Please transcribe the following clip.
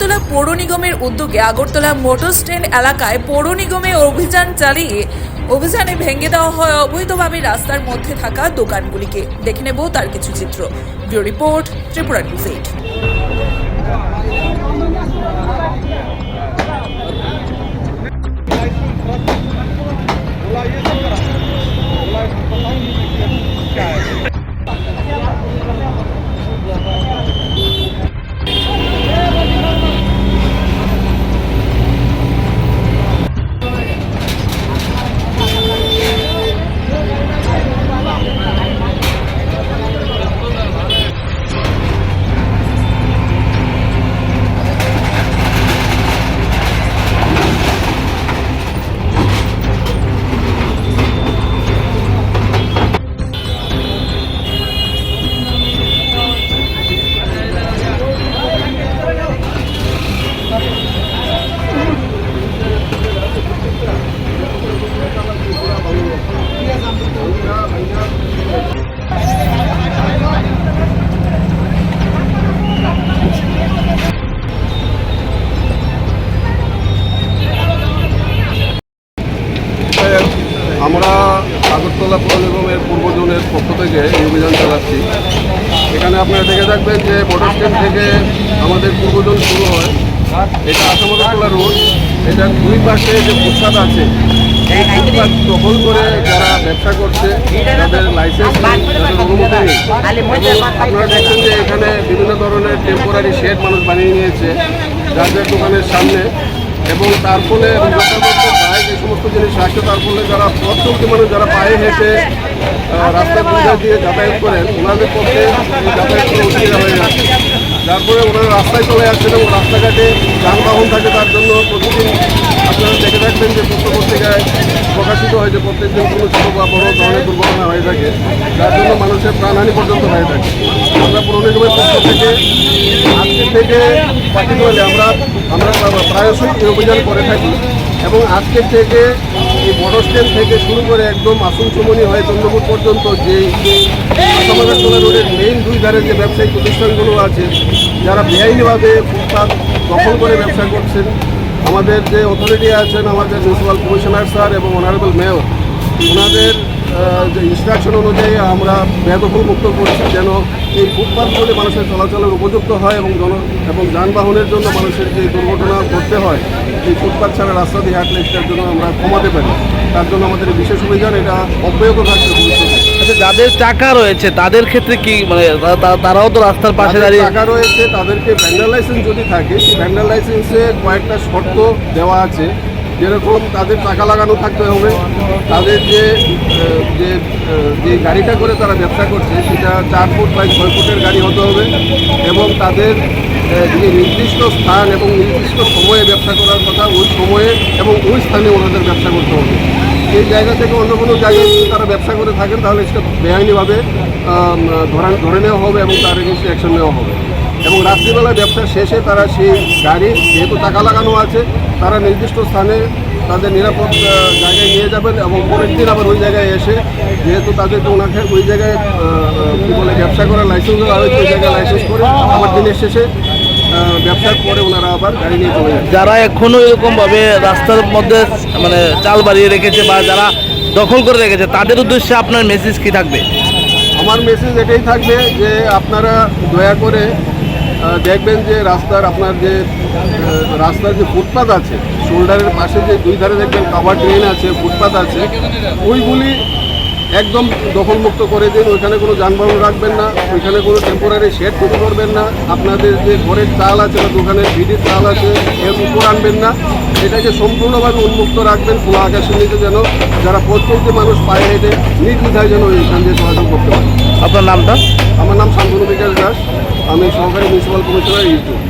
আগরতলা পৌর নিগমের উদ্যোগে আগরতলা মোটর স্ট্যান্ড এলাকায় পৌর নিগমে অভিযান চালিয়ে অভিযানে ভেঙে দেওয়া হয় অবৈধভাবে রাস্তার মধ্যে থাকা দোকানগুলিকে। দেখে নেব তার কিছু চিত্র। Bureau report Tripura news eight. Agartala পৌর নিগমের পূর্ব জোনের পক্ষ থেকে এই অভিযান চালাচ্ছি। এখানে আপনারা দেখে থাকবেন যে মোটর স্ট্যান্ড থেকে আমাদের পূর্ব জোন শুরু হয়। এটা আসামতলা রোড এটার দুই পাশে যে ফুটপাত আছে, এই দখল করে যারা ব্যবসা করছে, তাদের লাইসেন্স আপনারা দেখছেন যে এখানে বিভিন্ন ধরনের টেম্পোরারি শেড মানুষ বানিয়ে নিয়েছে, যার যার দোকানের সামনে। এবং তার ফলে সমস্ত জিনিস রাখছে তার ফলে যারা পথ মানুষ যারা পায়ে হেঁটে রাস্তার দুধার দিয়ে যাতায়াত করেন, ওনাদের পক্ষে যাতায়াত করা অসুবিধা হয়ে যাচ্ছে যার ফলে ওনারা রাস্তায় চলে যাচ্ছেন এবং রাস্তাঘাটে যানবাহন থাকে, তার জন্য প্রতিদিন আপনারা দেখে থাকবেন যে পত্র পত্রিকায় প্রকাশিত হয় যে প্রত্যেকদিন কোনো ছোটো বা বড় ধরনের দুর্ঘটনা হয়ে থাকে, যার জন্য মানুষের প্রাণহানি পর্যন্ত হয়ে থাকে। আমরা পৌর নিগমের পক্ষ থেকে আজকে থেকে পার্টিকুলারলি আমরা আমরা প্রায়শই এই অভিযান করে থাকি। এবং আজকের থেকে, এই বড় স্ট্যান্ড থেকে শুরু করে একদম আসন চুমনি হয়ে চন্দ্রপুর পর্যন্ত যে আসামাগারতলা রোডের মেইন দুই ধারে যে ব্যবসায়িক প্রতিষ্ঠানগুলো আছে, যারা বেআইনিভাবে ফুটপাত দখল করে ব্যবসা করছেন, আমাদের যে অথরিটি আছেন, আমাদের মিউনিসিপাল কমিশনার স্যার এবং অনারেবল মেয়র ওনাদের যে ইনস্ট্রাকশন অনুযায়ী আমরা বেদখল মুক্ত করছি যেন এই ফুটপাথগুলি মানুষের চলাচলের উপযুক্ত হয় এবং জন এবং যানবাহনের জন্য মানুষের যে দুর্ঘটনা ঘটতে হয় এই ফুটপাথ ছাড়া রাস্তা দিয়ে হাঁটলে সেটার জন্য আমরা কমাতে পারি। তার জন্য আমাদের বিশেষ অভিযান এটা অব্যাহত থাকছে ভবিষ্যতে। আচ্ছা যাদের টাকা রয়েছে তাদের ক্ষেত্রে কি মানে তারাও তো রাস্তার পাশে দাঁড়িয়ে টাকা রয়েছে তাদেরকে ভ্যান্ডার লাইসেন্স যদি থাকে সেই ভ্যান্ডার লাইসেন্সে কয়েকটা শর্ত দেওয়া আছে। যেরকম তাদের টাকা লাগানো থাকতে হবে, তাদের যে যে গাড়িটা করে তারা ব্যবসা করছে, সেটা চার ফুট বাই ছয় ফুটের গাড়ি হতে হবে এবং তাদের যে নির্দিষ্ট স্থান এবং নির্দিষ্ট সময়ে ব্যবসা করার কথা, ওই সময়ে এবং ওই স্থানে ওনাদের ব্যবসা করতে হবে। এই জায়গা থেকে অন্য কোনো জায়গায় যদি তারা ব্যবসা করে থাকেন, তাহলে সেটা বেআইনিভাবে ধরা, ধরে নেওয়া হবে এবং তার এগেন্সে অ্যাকশন নেওয়া হবে। এবং রাত্রিবেলা ব্যবসা শেষে তারা সেই গাড়ি যেহেতু টাকা লাগানো আছে তারা নির্দিষ্ট স্থানে তাদের নিরাপদ জায়গায় নিয়ে যাবেন এবং পরের দিন আবার ওই জায়গায় এসে যেহেতু তাদেরকে ওনাকে ওই জায়গায় কী বলে ব্যবসা করার লাইসেন্স দেওয়া হয়েছে ওই জায়গায় লাইসেন্স করে আবার দিনের শেষে ব্যবসার পরে ওনারা আবার গাড়ি নিয়ে চলে যারা এখনও এরকম ভাবে রাস্তার মধ্যে মানে চাল বাড়িয়ে রেখেছে বা যারা দখল করে রেখেছে তাদের উদ্দেশ্যে আপনার মেসেজ কি থাকবে? আমার মেসেজ এটাই থাকবে যে আপনারা দয়া করে দেখবেন যে রাস্তার আপনার যে রাস্তার যে ফুটপাত আছে শোল্ডারের পাশে যে দুই ধারে দেখবেন কাভার ড্রেন আছে ফুটপাত আছে ওইগুলি একদম দখলমুক্ত করে দিন ওইখানে কোনো যানবাহন রাখবেন না ওইখানে কোনো টেম্পোরারি শেড তৈরি করবেন না আপনাদের যে ঘরের চাল আছে বা দোকানের ভিডির চাল আছে এর উপর আনবেন না এটাকে সম্পূর্ণভাবে উন্মুক্ত রাখবেন খোলা আকাশের নিচে যেন যারা পথ চলতে মানুষ পায়ে হেঁটে নির্দ্বিধায় যেন এইখান দিয়ে চলাচল করতে পারে। আপনার নামটা? আমার নাম শান্তনু বিকাশ দাস। আমি সহকারী মিউনিসিপাল কমিশনার ইউটিউব